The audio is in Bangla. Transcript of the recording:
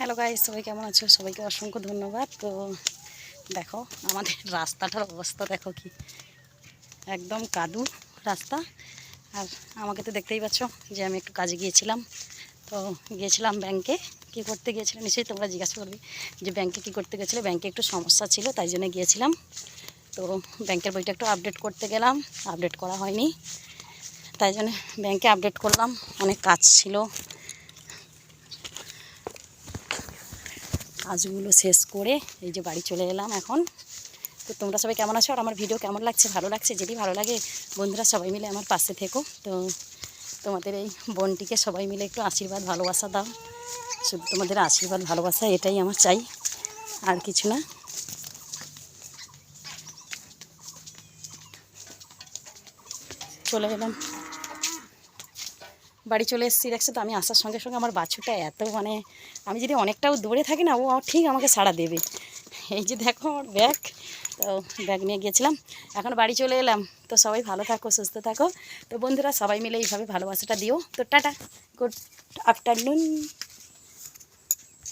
হ্যালো গাই সবাই কেমন আছো? সবাইকে অসংখ্য ধন্যবাদ। তো দেখো, আমাদের রাস্তাটার অবস্থা দেখো কি। একদম কাদু রাস্তা। আর আমাকে তো দেখতেই পাচ্ছ যে আমি একটু কাজে গিয়েছিলাম। তো গিয়েছিলাম ব্যাংকে কী করতে গিয়েছিলাম নিশ্চয়ই তোমরা জিজ্ঞাসা করবে যে ব্যাংকে কী করতে গেছিল। ব্যাংকে একটু সমস্যা ছিল, তাই জন্য গিয়েছিলাম। তো ব্যাংকের বইটা একটু আপডেট করতে গেলাম। আপডেট করা হয়নি। তাই জন্য ব্যাংকে আপডেট করলাম। অনেক কাজ ছিল। কাজগুলো শেষ করে এই যে বাড়ি চলে এলাম এখন। তো তোমরা সবাই কেমন আছো? আর আমার ভিডিও কেমন লাগছে? ভালো লাগছে? যদি ভালো লাগে, বন্ধুরা সবাই মিলে আমার পাশে থেকো। তো তোমাদের এই বোনটিকে সবাই মিলে একটু আশীর্বাদ, ভালোবাসা দাও। শুধু তোমাদের আশীর্বাদ, ভালোবাসা, এটাই আমার চাই। আর কিছু না। চলে এলাম। বাড়ি চলে এসেছি, দেখছ তো? আমি আসার সঙ্গে সঙ্গে আমার বাছুরটা এত মানে আমি যদি অনেকটাও দূরে থাকি না, ও ঠিক আমাকে সাড়া দেবে। এই যে দেখো আমার ব্যাগ, তো ব্যাগ নিয়ে গিয়েছিলাম। এখন বাড়ি চলে এলাম। তো সবাই ভালো থাকো, সুস্থ থাকো। তো বন্ধুরা সবাই মিলে এইভাবে ভালোবাসাটা দিও। তো টাটা, গুড আফটারনুন।